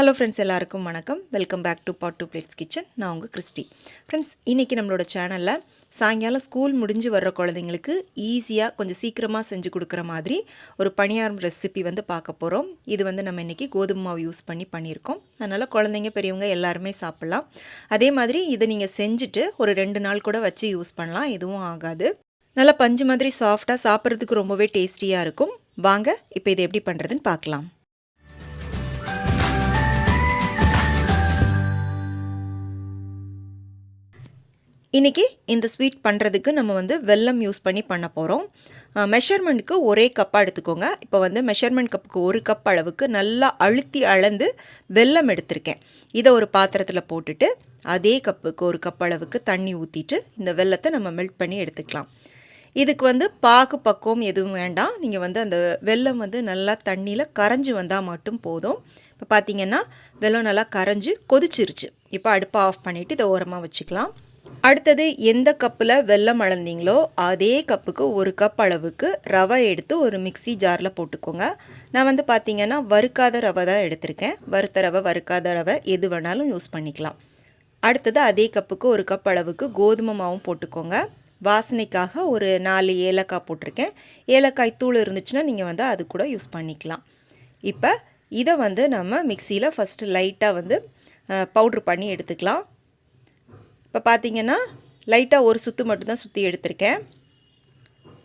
Hello friends எல்லாருக்கும் வணக்கம். Welcome back to pot to plates kitchen நான் உங்கள் கிறிஸ்டி. ஃப்ரெண்ட்ஸ் இன்றைக்கி நம்மளோட சேனலில் சாயங்காலம் ஸ்கூல் முடிஞ்சு வர்ற குழந்தைங்களுக்கு ஈஸியாக கொஞ்சம் சீக்கிரமாக செஞ்சு கொடுக்குற மாதிரி ஒரு பணியாரம் ரெசிபி வந்து பார்க்க போகிறோம் இது வந்து நம்ம இன்றைக்கி கோதுமை மாவு யூஸ் பண்ணி பண்ணியிருக்கோம். அதனால் குழந்தைங்க பெரியவங்க எல்லாருமே சாப்பிட்லாம். அதே மாதிரி இதை நீங்கள் செஞ்சுட்டு ஒரு ரெண்டு நாள் கூட வச்சு யூஸ் பண்ணலாம். எதுவும் ஆகாது. நல்லா பஞ்சு மாதிரி சாஃப்டாக சாப்பிட்றதுக்கு ரொம்பவே டேஸ்டியாக இருக்கும். வாங்க இப்போ இதை எப்படி பண்ணுறதுன்னு பார்க்கலாம். இன்றைக்கி இந்த ஸ்வீட் பண்ணுறதுக்கு நம்ம வந்து வெல்லம் யூஸ் பண்ணி பண்ண போகிறோம் மெஷர்மெண்ட்டுக்கு ஒரே கப்பாக எடுத்துக்கோங்க. இப்போ வந்து மெஷர்மெண்ட் கப்புக்கு ஒரு கப் அளவுக்கு நல்லா அழுத்தி அளந்து வெல்லம் எடுத்திருக்கேன். இதை ஒரு பாத்திரத்தில் போட்டுட்டு அதே கப்புக்கு ஒரு கப் அளவுக்கு தண்ணி ஊற்றிட்டு இந்த வெல்லத்தை நம்ம மெல்ட் பண்ணி எடுத்துக்கலாம். இதுக்கு வந்து பாகு பக்குவம் எதுவும் வேண்டாம். நீங்கள் வந்து அந்த வெல்லம் வந்து நல்லா தண்ணியில் கரைஞ்சி வந்தால் மட்டும் போதும். இப்போ பார்த்தீங்கன்னா வெல்லம் நல்லா கரைஞ்சி கொதிச்சிருச்சு. இப்போ அடுப்பை ஆஃப் பண்ணிவிட்டு இதை ஓரமாக வச்சுக்கலாம். அடுத்தது எந்த கப்பில் வெல்லம் அளந்தீங்களோ அதே கப்புக்கு ஒரு கப் அளவுக்கு ரவை எடுத்து ஒரு மிக்சி ஜாரில் போட்டுக்கோங்க. நான் வந்து பார்த்திங்கன்னா வறுக்காத ரவை தான் எடுத்திருக்கேன். வறுத்த ரவை வறுக்காத ரவை எது வேணாலும் யூஸ் பண்ணிக்கலாம். அடுத்தது அதே கப்புக்கு ஒரு கப் அளவுக்கு கோதுமை மாவும் போட்டுக்கோங்க. வாசனைக்காக ஒரு நாலு ஏலக்காய் போட்டிருக்கேன். ஏலக்காய் தூள் இருந்துச்சுன்னா நீங்கள் வந்து அது கூட யூஸ் பண்ணிக்கலாம். இப்போ இதை வந்து நம்ம மிக்சியில் ஃபஸ்ட்டு லைட்டாக வந்து பவுட்ரு பண்ணி எடுத்துக்கலாம். இப்போ பார்த்தீங்கன்னா லைட்டாக ஒரு சுற்று மட்டும்தான் சுற்றி எடுத்திருக்கேன்.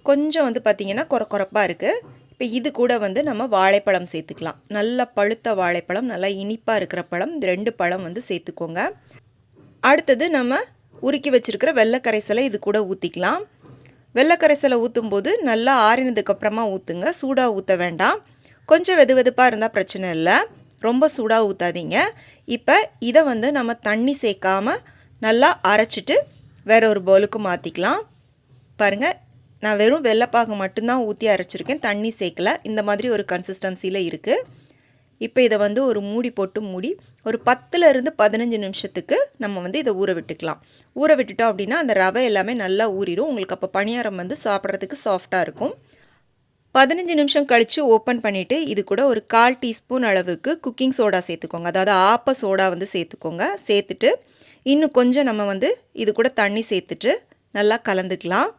கொஞ்சம் வந்து பார்த்திங்கன்னா குற குறப்பாக இருக்குது இப்போ இது கூட வந்து நம்ம வாழைப்பழம் சேர்த்துக்கலாம். நல்லா பழுத்த வாழைப்பழம் நல்லா இனிப்பாக இருக்கிற பழம் இந்த ரெண்டு பழம் வந்து சேர்த்துக்கோங்க. அடுத்தது நம்ம உருக்கி வச்சுருக்கிற வெள்ளைக்கரைசலை இது கூட ஊற்றிக்கலாம் வெள்ளைக்கரைசலை ஊற்றும் போது நல்லா ஆறினதுக்கப்புறமா ஊற்றுங்க சூடாக ஊற்ற வேண்டாம். கொஞ்சம் வெது வெதுப்பாக இருந்தால் பிரச்சனை இல்லை. ரொம்ப சூடாக ஊற்றாதீங்க இப்போ இதை வந்து நம்ம தண்ணி சேர்க்காமல் நல்லா அரைச்சிட்டு வேற ஒரு பவுலுக்கு மாற்றிக்கலாம் பாருங்கள் நான் வெறும் வெள்ளைப்பாகு மட்டும்தான் ஊற்றி அரைச்சிருக்கேன். தண்ணி சேர்க்கல. இந்த மாதிரி ஒரு கன்சிஸ்டன்சியில் இருக்குது இப்போ இதை வந்து ஒரு மூடி போட்டு மூடி ஒரு பத்துலேருந்து பதினஞ்சு நிமிஷத்துக்கு நம்ம வந்து இதை ஊற விட்டுக்கலாம். ஊற விட்டுட்டோம் அப்படின்னா அந்த ரவை எல்லாமே நல்லா ஊறிடும். உங்களுக்கு அப்போ பணியாரம் வந்து சாப்பிட்றதுக்கு சாஃப்டாக இருக்கும். பதினஞ்சு நிமிஷம் கழித்து ஓப்பன் பண்ணிவிட்டு இது கூட ஒரு கால் டீஸ்பூன் அளவுக்கு குக்கிங் சோடா சேர்த்துக்கோங்க. அதாவது ஆப்ப சோடா வந்து சேர்த்துக்கோங்க. சேர்த்துட்டு இன்னும் கொஞ்சம் நம்ம வந்து இது கூட தண்ணி சேர்த்துட்டு நல்லா கலந்துக்கலாம்.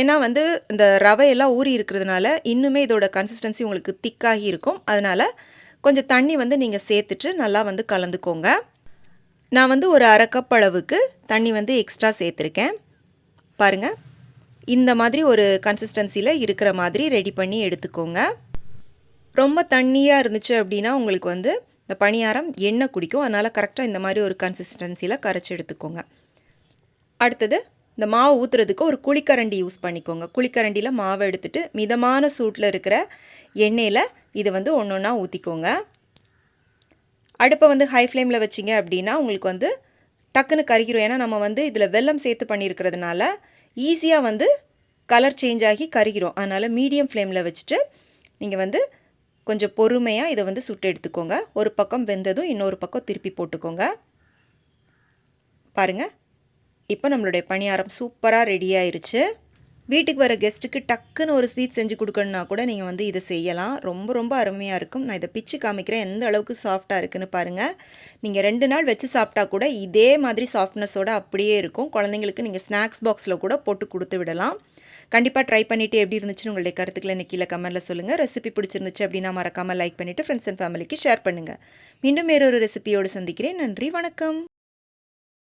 ஏன்னா வந்து இந்த ரவையெல்லாம் ஊறி இருக்கிறதுனால இன்னுமே இதோட கன்சிஸ்டன்சி உங்களுக்கு திக்காகி இருக்கும். அதனால் கொஞ்சம் தண்ணி வந்து நீங்கள் சேர்த்துட்டு நல்லா வந்து கலந்துக்கோங்க. நான் வந்து ஒரு அரை கப் அளவுக்கு தண்ணி வந்து எக்ஸ்ட்ரா சேர்த்துருக்கேன். பாருங்கள் இந்த மாதிரி ஒரு கன்சிஸ்டன்சியில் இருக்கிற மாதிரி ரெடி பண்ணி எடுத்துக்கோங்க. ரொம்ப தண்ணியாக இருந்துச்சு அப்படின்னா உங்களுக்கு வந்து இந்த பணியாரம் எண்ணெய் குடிக்கும். அதனால் கரெக்டாக இந்த மாதிரி ஒரு கன்சிஸ்டன்சியில் கரைச்சி எடுத்துக்கோங்க. அடுத்தது இந்த மாவு ஊற்றுறதுக்கு ஒரு குழிக்கரண்டி யூஸ் பண்ணிக்கோங்க. குழிக்கரண்டியில் மாவை எடுத்துகிட்டு மிதமான சூட்டில் இருக்கிற எண்ணெயில் இதை வந்து ஒன்று ஒன்றா ஊற்றிக்கோங்க அடுப்பை வந்து ஹை ஃப்ளேமில் வச்சிங்க அப்படின்னா உங்களுக்கு வந்து டக்குன்னு கருகிரும். ஏன்னா நம்ம வந்து இதில் வெல்லம் சேர்த்து பண்ணியிருக்கிறதுனால ஈஸியாக வந்து கலர் சேஞ்ச் ஆகி கருகிரும். அதனால் மீடியம் ஃப்ளேமில் வச்சுட்டு நீங்கள் வந்து கொஞ்சம் பொறுமையாக இதை வந்து சுட்டு எடுத்துக்கோங்க. ஒரு பக்கம் வெந்ததும் இன்னொரு பக்கம் திருப்பி போட்டுக்கோங்க. பாருங்கள் இப்போ நம்மளுடைய பணியாரம் சூப்பராக ரெடி ஆயிடுச்சு வீட்டுக்கு வர கெஸ்ட்டுக்கு டக்குன்னு ஒரு ஸ்வீட் செஞ்சு கொடுக்கணுன்னா கூட நீங்கள் வந்து இதை செய்யலாம். ரொம்ப ரொம்ப அருமையாக இருக்கும். நான் இதை பிச்சு காமிக்கிறேன். எந்த அளவுக்கு சாஃப்டாக இருக்குன்னு பாருங்கள் நீங்கள் ரெண்டு நாள் வச்சு சாப்பிட்டா கூட இதே மாதிரி சாஃப்ட்னஸோடு அப்படியே இருக்கும். குழந்தைங்களுக்கு நீங்கள் ஸ்நாக்ஸ் பாக்ஸில் கூட போட்டு கொடுத்து விடலாம். கண்டிப்பாக ட்ரை பண்ணிவிட்டு எப்படி இருந்துச்சுன்னு உங்களுடைய கருத்துக்களை எனக்கு கீழே கமெண்ட்டில் சொல்லுங்கள் ரெசிபி பிடிச்சிருந்துச்சு அப்படின்னா மறக்காமல் லைக் பண்ணிவிட்டு ஃப்ரெண்ட்ஸ் அண்ட் ஃபேமிலிக்கு ஷேர் பண்ணுங்கள் மீண்டும் வேறொரு ரெசிபியோடு சந்திக்கிறேன். நன்றி வணக்கம்.